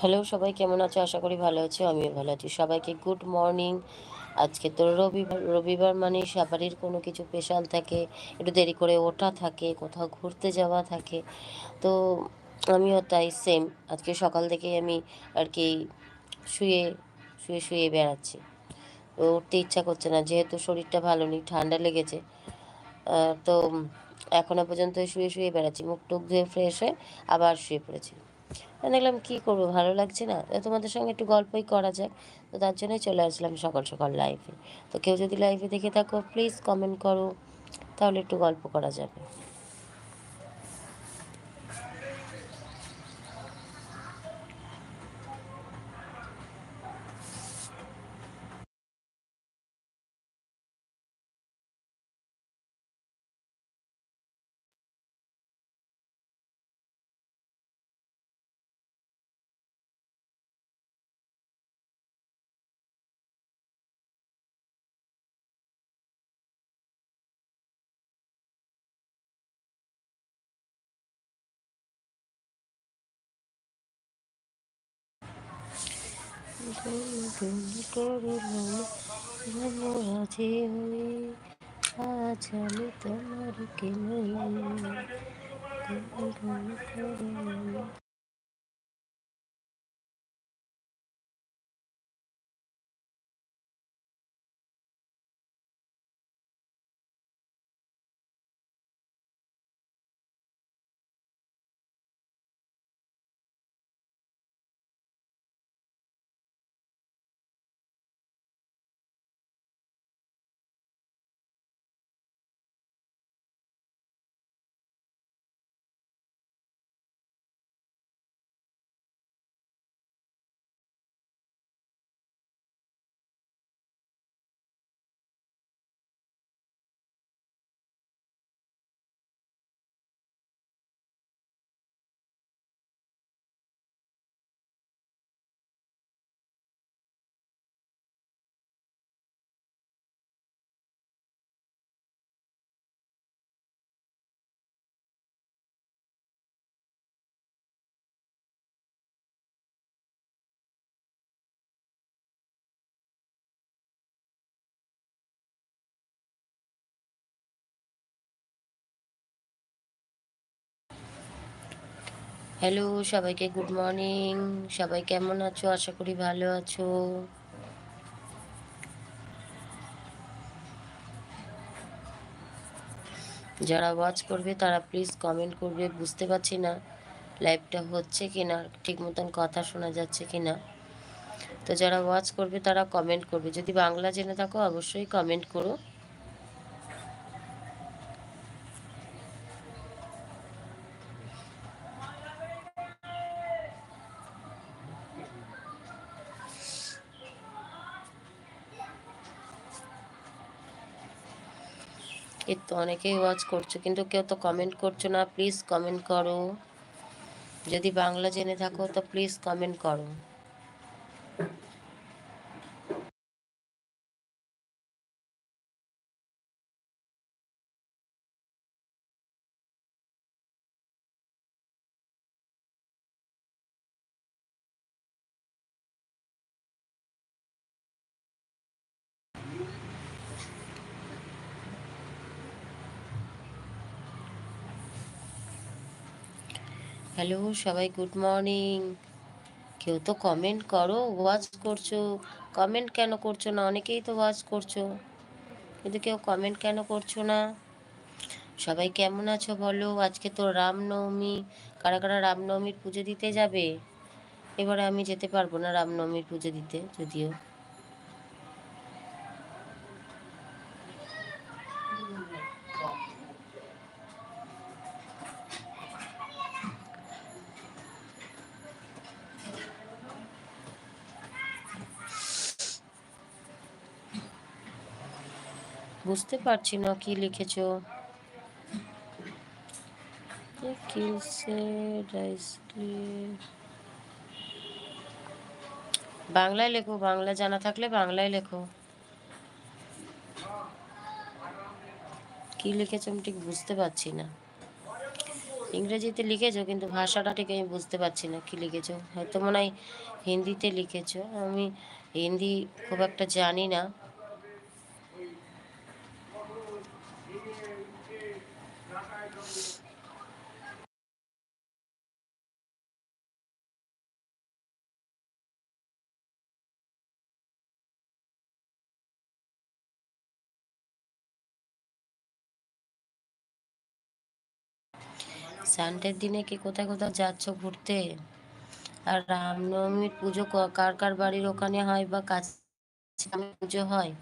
Hello, সবাই কেমন আছো? আশা করি ভালো আছো, আমিও ভালো আছি। সবাইকে গুড মর্নিং। আজকে তো রবিবার রবিবার মানে সবারই কোনো কিছু স্পেশাল থাকে, একটু দেরি করে ওঠা থাকে, কোথাও ঘুরতে যাওয়া থাকে। তো আমিও তাই সেম আজকে সকাল থেকে আমি আর কি শুয়ে শুয়ে শুয়ে বেড়াচ্ছি। উঠতে ইচ্ছা করছে না, যেহেতু শরীরটা ভালো নেই, ঠান্ডা লেগেছে। তো এখনও পর্যন্ত শুয়ে শুয়ে বেড়াচ্ছি। মুখ টুক ধুয়ে ফ্রেশ হয়ে আবার শুয়ে পড়েছি। দেখলাম, কি করব? ভালো লাগছে না? তোমাদের সঙ্গে একটু গল্পই করা যাক। তো তার জন্যই চলে আসলাম সকাল সকাল লাইফে তো কেউ যদি লাইফে দেখে থাকো প্লিজ কমেন্ট করো। তাহলে একটু গল্প করা যাবে। আমি তোমার কে হ্যালো সবাইকে গুড মর্নিং সবাই কেমন আছো? আশা করি ভালো আছো। যারা ওয়াচ করবে, তারা প্লিজ কমেন্ট করবে, বুঝতে পারছি না লাইভটা হচ্ছে কি না ঠিক মতন কথা শোনা যাচ্ছে কি না তো যারা ওয়াচ করবে, তারা কমেন্ট করবে। যদি বাংলা জেনে থাকো, অবশ্যই কমেন্ট করো। এর তো অনেকেই ওয়াচ করছ, কিন্তু কেউ তো কমেন্ট করছ না প্লিজ কমেন্ট করো। যদি বাংলা জেনে থাকো, তো প্লিজ কমেন্ট করো। হ্যালো সবাই গুড মর্নিং কেউ তো কমেন্ট করো ওয়াচ করছ। কমেন্ট কেন করছ না? অনেকেই তো ওয়াচ করছ। কিন্তু কেউ কমেন্ট কেন করছ না? সবাই কেমন আছো বলো? আজকে তো রামনবমী। কারা কারা রামনবমীর পুজো দিতে যাবে? এবারে আমি যেতে পারব না রামনবমীর পুজো দিতে, যদিও। বুঝতে পারছি না কি লিখেছো। বাংলায় লেখো, বাংলা জানা থাকলে বাংলায় লেখো। কি লিখেছো আমি ঠিক বুঝতে পারছি না। ইংরেজিতে লিখেছো, কিন্তু ভাষাটা ঠিক আমি বুঝতে পারছি না কি লিখেছো। হয়তো মনে হয় হিন্দিতে লিখেছো। আমি হিন্দি খুব একটা জানি না। সানডের দিনে কি কোথায় কোথায় যাচ্ছ ঘুরতে? আর রামনবমীর পুজো কার কার বাড়ির ওখানে হয় বা কাছে পুজো হয়?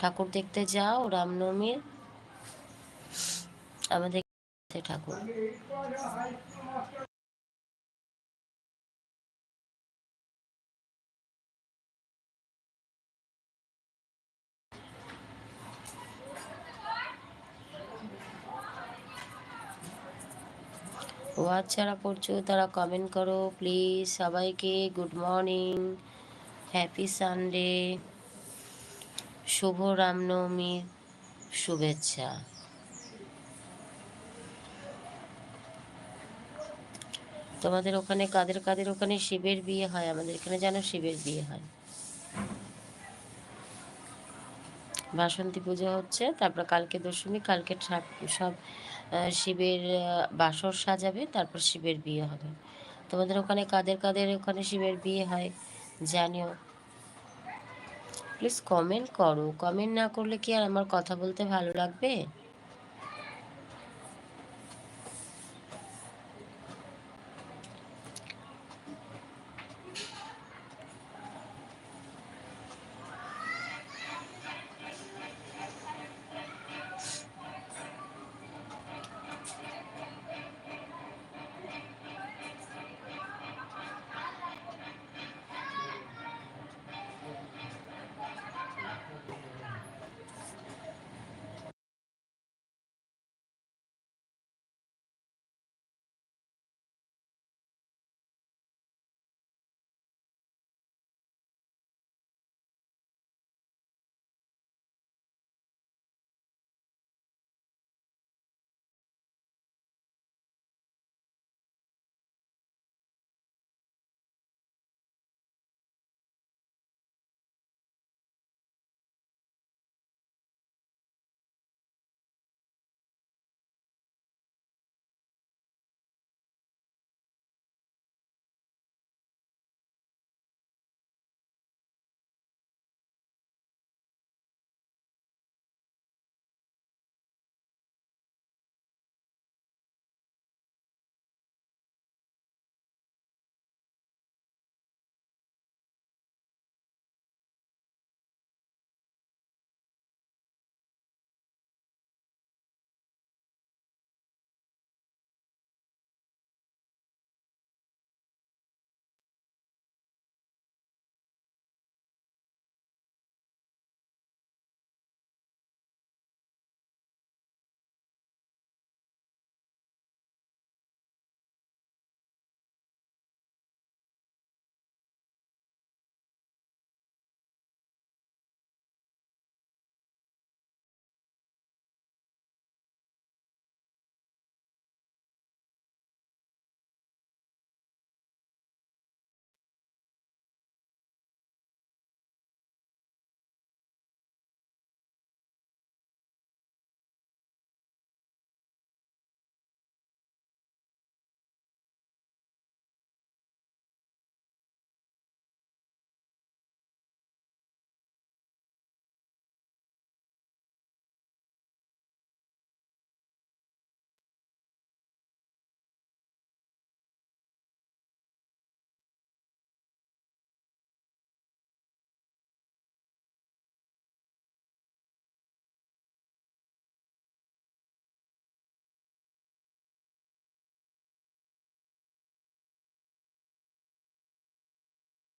ঠাকুর দেখতে যাও, রামনবমীর। আমাদের ঠাকুর। ওয়াচ যারা পড়ছো তারা কমেন্ট করো প্লিজ সবাইকে গুড মর্নিং হ্যাপি সানডে শুভ রামনবমীর শুভেচ্ছা। তোমাদের ওখানে কাদের কাদের ওখানে শিবের বিয়ে হয়? আমাদের এখানে যেন শিবের বিয়ে হয়। বাসন্তী পুজো হচ্ছে, তারপর কালকে দশমী, কালকে সব শিবের বাসর সাজাবে, তারপর শিবের বিয়ে হবে। তোমাদের ওখানে কাদের কাদের ওখানে শিবের বিয়ে হয়, জানিও। প্লিজ কমেন্ট করো। কমেন্ট না করলে কি আর আমার কথা বলতে ভালো লাগবে?